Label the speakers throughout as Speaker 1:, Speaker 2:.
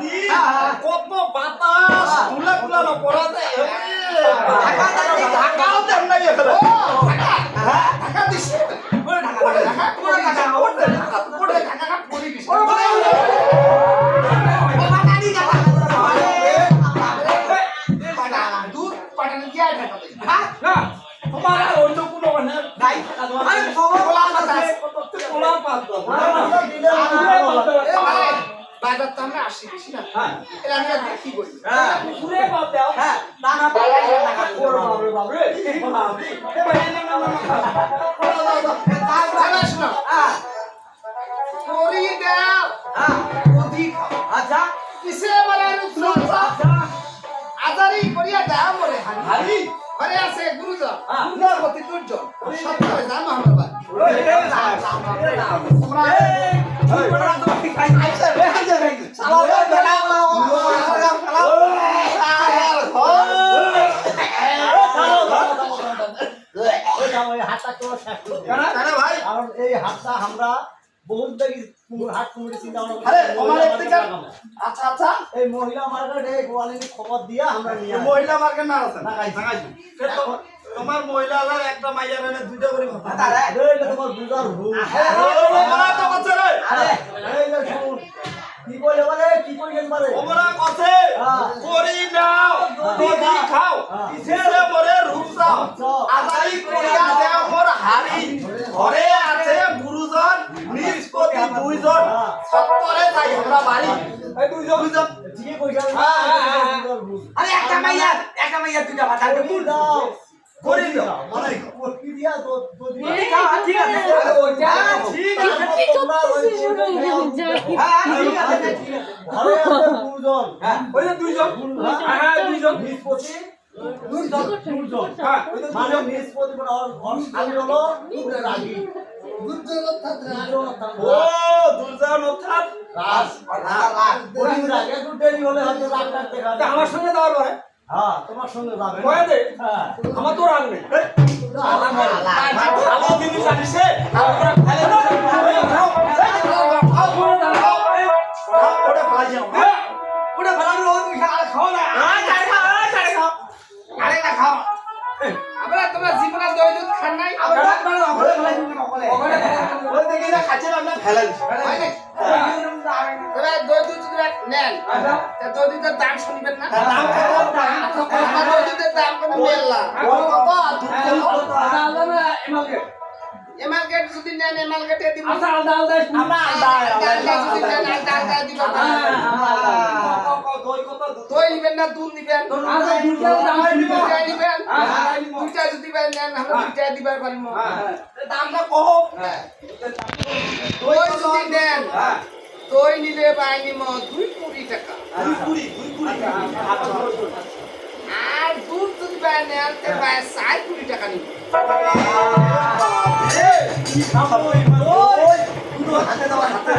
Speaker 1: দি। কত বাতাস। তুলা তুলা ন পড়া
Speaker 2: ঢাকা
Speaker 1: ঢাকাও দেন নাই এখানে। তো আমরা আসি বেশি না
Speaker 3: হ্যাঁ
Speaker 1: এরা আমি দেখি
Speaker 2: হ্যাঁ
Speaker 3: পাত দাও
Speaker 2: হ্যাঁ
Speaker 3: বাবা বাবা রে না
Speaker 2: হ্যাঁ হ্যাঁ আচ্ছা
Speaker 1: আছে গুরুজন
Speaker 3: হ্যাঁ।
Speaker 1: গুণবতী দুর্জন সপ্তাহে জানো আমার
Speaker 4: এই।
Speaker 1: আচ্ছা আচ্ছা
Speaker 4: দিয়া
Speaker 5: মহিলা মার্কেট না তোমার মহিলা আলার একটা মাইয়া এনে দুইটা করে
Speaker 4: তোমার শুন, কি কইলে বলে কি কইলেন বলে
Speaker 5: ওমরা কথা
Speaker 4: হ্যাঁ।
Speaker 5: করি নাও দিদি খাও
Speaker 4: হ্যাঁ।
Speaker 5: কিসে রূপসাও আজারি করিয়া দেও মোর হাড়ি। ঘরে আছে গুরুজন নিষ্পতি দুইজন। সত্তরে যাই আমরা বাড়ি।
Speaker 3: এই দুইজন।
Speaker 5: দুইজন।
Speaker 3: হ্যাঁ, হ্যাঁ, হ্যাঁ।
Speaker 2: আরে একটা মাইয়া একটা মাইয়া দুইটা
Speaker 4: করি দাও
Speaker 5: করি দাও।
Speaker 3: আমার সঙ্গে যাওয়ার পরে
Speaker 4: হ্যাঁ। তোমার সঙ্গে যাবে
Speaker 3: কয়ে দে।
Speaker 4: হ্যাঁ।
Speaker 3: আমার তো রাগ নেই।
Speaker 5: ভালো জিনিস আনিছে ওটা পাই যাও
Speaker 2: ওটা ভালো রোজ মিঠা খাও না। খাও আরে চাই খাও। আরে না খাও।
Speaker 1: আমরা তোমার জীবনে দই দুধ
Speaker 5: আমরা
Speaker 1: হয়। দই দুধ নেন। তা দই দুধের দাম শুনবেন না? এমার্কেট যদি নেন এমার্কেটে দিব
Speaker 3: আচ্ছা আলাদা আলাদা
Speaker 5: আমরা আলাদা
Speaker 1: ডালটা যদি নেন আলাদা আলাদা দিব
Speaker 5: দই কত দুধ
Speaker 1: দই নিবেন না দুধ নিবেন
Speaker 3: আলাদা দুইটার দাম শুনব।
Speaker 1: দুইটা নিবেন
Speaker 3: হ্যাঁ।
Speaker 1: দুইটা যদি নেন আমরা দুইটা দিবার পারিব
Speaker 5: দামটা কম
Speaker 1: দই যদি নেন দই নিলে বাই নিম দুই কোটি টাকা
Speaker 5: দুই কুড়ি দুই কুড়ি
Speaker 1: আর দুধ যদি বাই নেন তে বাই চার কোটি টাকা নিব।
Speaker 5: হাতে দাও হাতে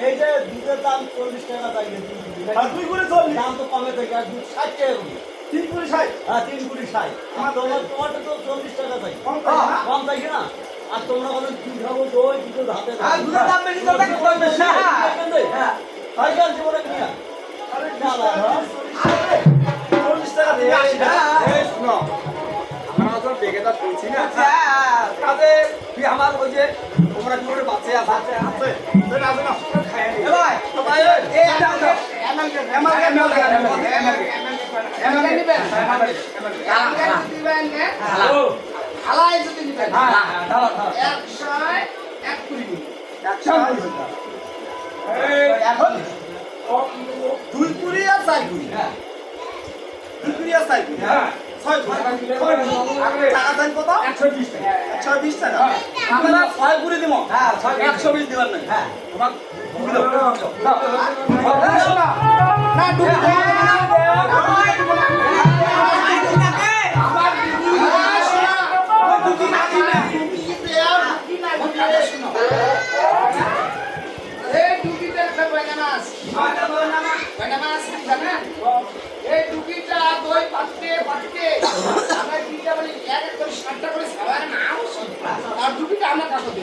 Speaker 4: এই যে দুধের দাম চল্লিশ টাকা তাই
Speaker 5: আর দুই করে চল্লিশ?
Speaker 4: দাম তো কমে থেকে আর দুধ ষাট টাকা।
Speaker 5: তিন কুড়ি ষাট
Speaker 4: হ্যাঁ তিন ষাট আর তোমার তোমারটা তো চল্লিশ টাকা তাই
Speaker 5: কম তাই না?
Speaker 4: আর তোমরা বলেন কি খাব দই হাতে
Speaker 2: হ্যাঁ
Speaker 4: জীবনে কিনা
Speaker 5: চল্লিশ টাকা
Speaker 3: আমরা বেগেটা শুনছি না
Speaker 2: আচ্ছা
Speaker 3: কাজে তুই আমার ওই যে তোমরা কি করে বাচ্চা আছে
Speaker 5: আছে আছে না
Speaker 2: এ ভাই
Speaker 5: সবাই
Speaker 2: এই
Speaker 5: এমএলকে
Speaker 1: এমনি নিবেন এমনি যদি বাই নেন হালাই যদি নিবেন। একশো এক কুড়ি
Speaker 5: এখন দুই কুড়ি আর চার কুড়ি। দুই কুড়ি আর চার কুড়ি। ছয় কত?
Speaker 3: একশো বিশ টাকা।
Speaker 5: একশো বিশ টাকা। আমরা ছয় কুড়ি দিব।
Speaker 2: হ্যাঁ
Speaker 5: একশো বিশ দিবার নাই
Speaker 2: হ্যাঁ।
Speaker 5: তোমার
Speaker 1: না ডুবি চারটে পাঁচটে আমরা
Speaker 6: তিনটা মানে
Speaker 4: এক এক করে
Speaker 5: সাতটা করে সবাই নাও। তার দুটিটা
Speaker 2: আমরা কাকতে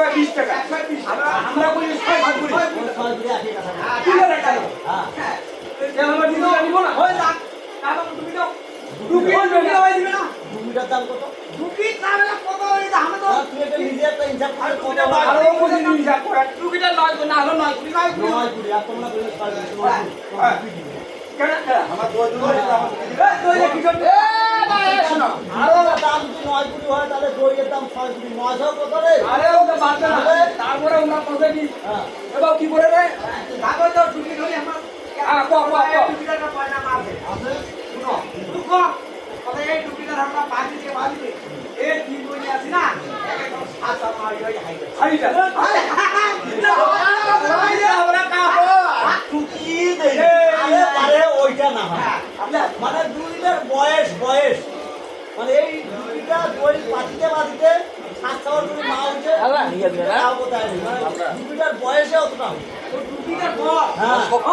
Speaker 5: একশো বিশ টাকা আমরা আমরা বলি ছয় ভাগ করি।
Speaker 4: ছয় টাকা হ্যাঁ
Speaker 5: আমরা দিব না দিব না।
Speaker 2: ওই দাম দাম তুমি দাও।
Speaker 5: দুকি
Speaker 2: দিবে না।
Speaker 4: দুটার দাম কত?
Speaker 2: দুকি দাম কত ওই তো
Speaker 4: তুই একটা নিজে একটা হিসাব করে কত
Speaker 5: আরও বুঝি নি যা করে
Speaker 1: টুকিটা নয় না হলো নয় গুণ নয় গুণ
Speaker 4: নয় কুড়ি আর তোমরা বলে ছয় কুড়ি তোমার তোমার দুই দিবে।
Speaker 5: কেন?
Speaker 6: আমার আমার
Speaker 5: কি
Speaker 4: আরও দাম যদি নয় কুড়ি হয় তাহলে দইয়ের দাম ছয় কুড়ি নয়শো কত রে
Speaker 5: আরে ওকে বাদ তারপরে ওনার কথা কি?
Speaker 4: হ্যাঁ।
Speaker 5: এবার কি করে রে
Speaker 2: দাম তো দুকি ধরে আমার
Speaker 5: হ্যাঁ কো কো কো
Speaker 2: দুকিটা পয়সা মারবে
Speaker 4: আছে
Speaker 2: শুনো দুঃখ কথা এই দুকিটা আমরা পানি দিয়ে ভাবি এ তিন বই আছে না একদম সাত মারি হয়ে হাইবে
Speaker 5: হাইটা
Speaker 2: আমরা কাপড়
Speaker 6: টুকি দেই
Speaker 4: আরে আরে ওইটা না হয় মানে দুইটার বয়স বয়স মানে এই দুইটা দই পাতিতে পাতিতে সাত খাবার করে মা উঠে তাও কোথায় নেই। মানে দুইটার বয়সে অতটা হবে।
Speaker 2: দুকিটা পর
Speaker 4: হ্যাঁ
Speaker 2: তে হোমের করে না
Speaker 4: দুইটা তেলে খাওয়া হয়।
Speaker 5: আমরা ভুল মাইয়া উল্টা ভাই নাই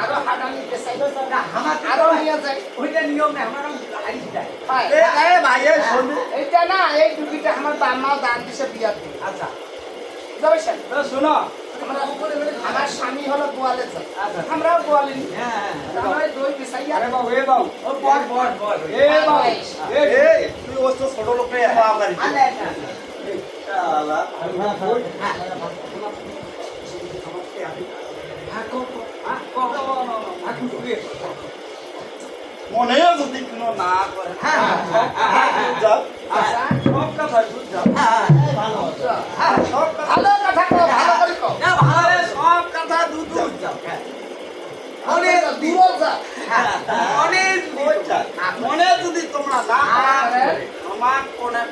Speaker 1: আরও হাডালি গেছাই
Speaker 2: না আমার
Speaker 1: আরও নিয়ে যাই
Speaker 2: ওইটা নিয়ম না আমরা
Speaker 1: হ্যাঁ।
Speaker 6: এ ভাই শোন
Speaker 1: এইটা না এই টুকিটা আমার বাম্মা দান দিছে বিয়াতে
Speaker 2: আচ্ছা।
Speaker 1: আমার স্বামী হলো গোয়ালে যায় আমরাও গোয়ালে
Speaker 2: হ্যাঁ
Speaker 1: আমরা এই দই বিছাইয়া
Speaker 5: আরে বাবু এ বাবু।
Speaker 2: ও বল বল বল
Speaker 5: এ বাবু। এ
Speaker 6: এ তুই ওস তো ছোট লোকটা পাওয়া পারি
Speaker 2: আলে
Speaker 6: শালা। মনে যদি কোনো না করে
Speaker 5: সব কথা
Speaker 4: ভালো
Speaker 6: সব
Speaker 2: দুধ যাও।
Speaker 1: অনেক দূর যা।
Speaker 2: অনেক
Speaker 6: যা। মনে যদি তোমরা না আমার কোনে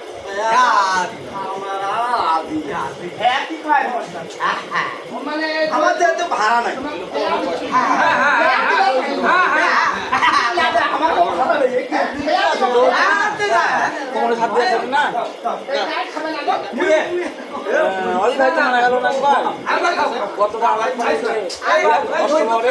Speaker 6: আমার আদি
Speaker 2: হ্যাঁ।
Speaker 6: আমার যেহেতু ভাড়া নাই।
Speaker 5: হ্যাঁ হ্যাঁ। হ্যাঁ হ্যাঁ
Speaker 1: আমার কথা বলে কি
Speaker 7: কোমরে হাত দিয়ে যাবে না
Speaker 1: খাবে না গো
Speaker 7: অলি ভাই তো মারা গেল না একবার
Speaker 5: আমরা খাব
Speaker 7: কত দাম লাগছে
Speaker 5: এই বাবু এই
Speaker 7: কষ্ট করে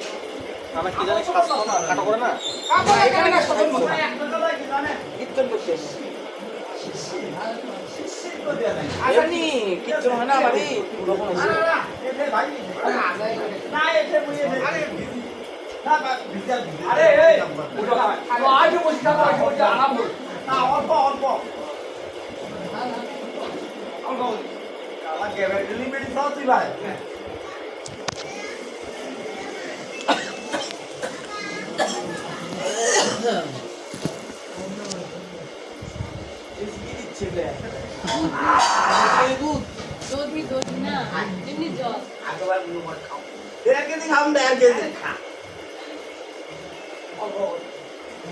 Speaker 5: খাবা
Speaker 7: কি
Speaker 5: ভাই খাই
Speaker 7: স্বাস্থ্য
Speaker 1: না?
Speaker 7: করতে এমনি কীর্তন হয় না আমারই তখন
Speaker 5: আরে এই উঠো খাই তো আজ বসে থাকো আজ বসে আরাম
Speaker 6: না অল্প অল্প। অল্প কালা গেবে ডেলিভারি সব তুই ভাই
Speaker 8: দুধ দুধ না এমনি জল
Speaker 6: এক কেজি খাম না এক কেজি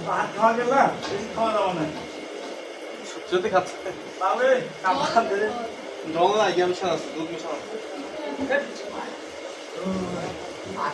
Speaker 6: ভাত খাওয়া গেল খাওয়া দাওয়া নাই
Speaker 9: সত্যি খাচ্ছে
Speaker 6: তাহলে
Speaker 9: জল না গিয়ে মিশানো আছে দুধ মিশানো আছে
Speaker 5: তো খাব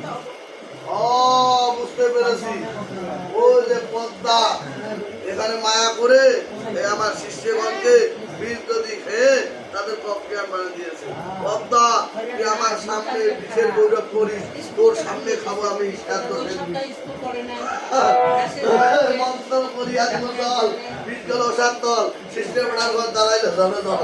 Speaker 6: ও বুঝতে পেরেছি। ও যে পদ্মা, এখানে মায়া করে আমার শিষ্যগণকে বীজ যদি খেয়ে তাদের প্রক্রিয়া মানে দিয়েছে। পদ্মা, তুই আমার সামনে বিশের গৌরব করিস, তোর সামনে খাব আমি সেদিন। করি বীজ গেল সাত দল শিষ্য বেড়ার ঘর দাঁড়াইলে ধরে দল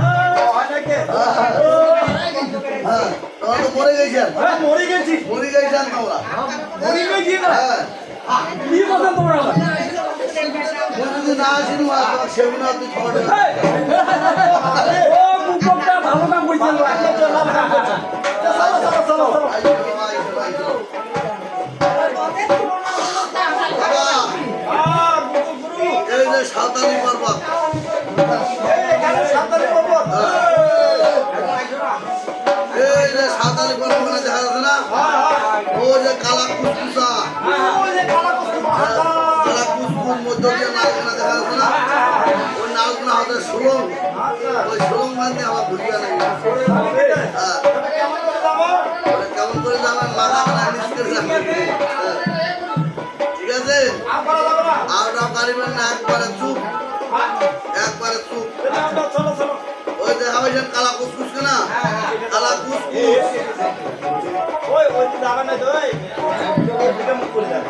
Speaker 6: তোমরা তো মরে গেছেন
Speaker 4: মরে গেছি
Speaker 6: মরে গেছেন তোমরা
Speaker 4: মরে গেছি না কি কথা তোমরা
Speaker 6: যদি না আসিনি মা তোমার তুই খবর
Speaker 4: ও বুকটা ভালো কাম
Speaker 6: যে সাঁওতালি পর্বত। সুলং ওই সুলং বান্ধে আমার বুঝবে না হ্যাঁ কেমন করে যাবেন মাথা মাথা নিচ করে যাবেন হ্যাঁ। ঠিক আছে আর পারিবেন না একবারে চুপ একবারে চুপ।
Speaker 4: চলো চলো
Speaker 6: ওই দেখা পাইছেন কালা কুসকুস না? কালা কুসকুস।
Speaker 4: ওই ওই যাবে না ওই। এটা মুখ করে যাবে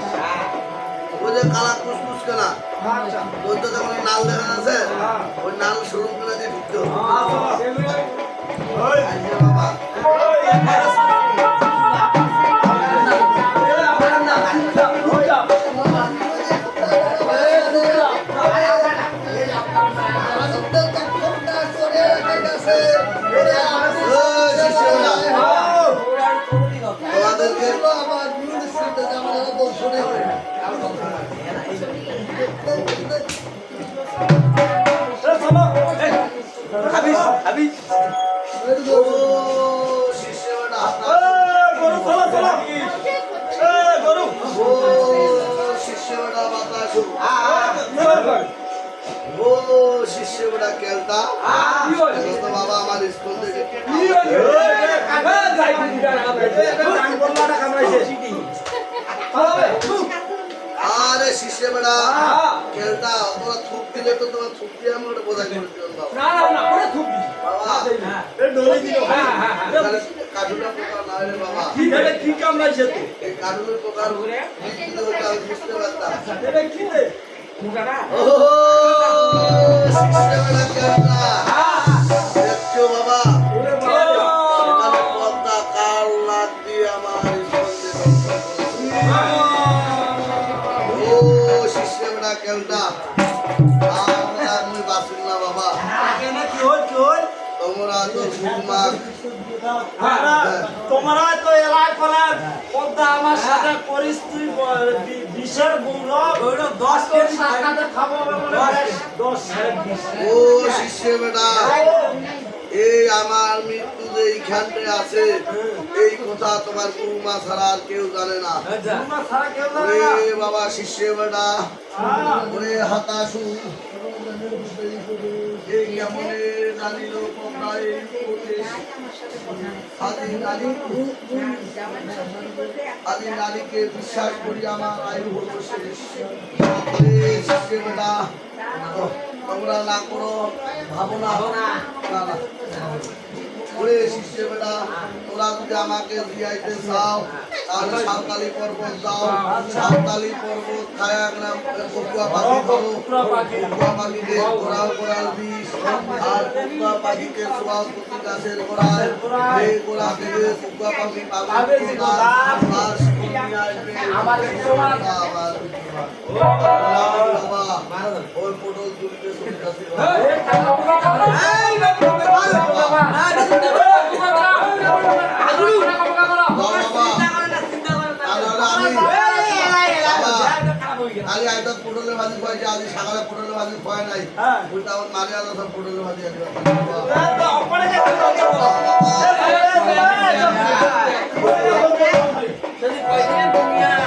Speaker 6: ওই যে কালা কুসকুস কেনা ওই তো যেমন নাল দেখা যাচ্ছে ওই নাল শোরুম দিয়ে ঢুকতে হবে। বাবা। শিষ্য বেটা
Speaker 4: গরু চলো চলো গরু
Speaker 6: ও শিষ্য বেটা বাতাসু ও শিষ্য বেটা কেলটা তো বাবা আমার স্কুল থেকে আরে শিষ্য বেটা কেলটা তোরা থুপ দিলে তো তোমার থুপ দিয়ে আমি ওটা বোঝা করে দিলাম বাবা
Speaker 5: না না না ওরে থুপ
Speaker 6: বাবা।
Speaker 5: হ্যাঁ হ্যাঁ হ্যাঁ
Speaker 6: এখানে কার্টুনের প্রকার না রে বাবা।
Speaker 4: কি এটা কি কামড়াইছে তো
Speaker 6: এই কার্টুনের প্রকার বিকৃত হতে আমি বুঝতে পারতাম
Speaker 4: এটা কি রে?
Speaker 6: ও শিষ্য বেটা কেলটা দেখছ বেটা আর আমি বাসুন না বাবা।
Speaker 4: কেন কি হল কি হল
Speaker 6: তোমরা তো সুমাক
Speaker 4: তোমরা তো এলাকা করার পদ্মা আমার সাথে করিস তুই বিশের গৌরব গৌরব দশ কেজি খাব দশ
Speaker 6: ও শিষ্য বেটা। এই আমার মৃত্যু যে এইখানটায় আছে, এই কথা তোমার গুরুমা ছাড়া আর কেউ জানে না। বাবা, শিষ্য বেটা, ওরে হতাশু। আদি নারীকে বিশ্বাস করি, আমার আয়ু হলো শেষ। বেটা তোমরা না করো ভাবো না না না ওরে শিষ্য বেটা তোরা যদি আমাকে দিয়াইতে চাও, তাহলে সাঁওতালি পর্বত যাও। সাঁওতালি পর্বত খায়া গ্রাম পটুয়া পাখি করো পটুয়া পাখিকে গোড়াল গোড়াল বিষ, আর পটুয়া পাখিকে সোয়াল প্রতি গাছের গোড়ায়। এই গোড়া থেকে পটুয়া পাখি পাবে আর আগে একটা পটলের ভাজি পাইছে আজ সকালে পটলের ভাজি পায় নাই উল্টা আমার মারে আলো সব পটলের ভাজি
Speaker 4: অপরে Oh, yeah, yan.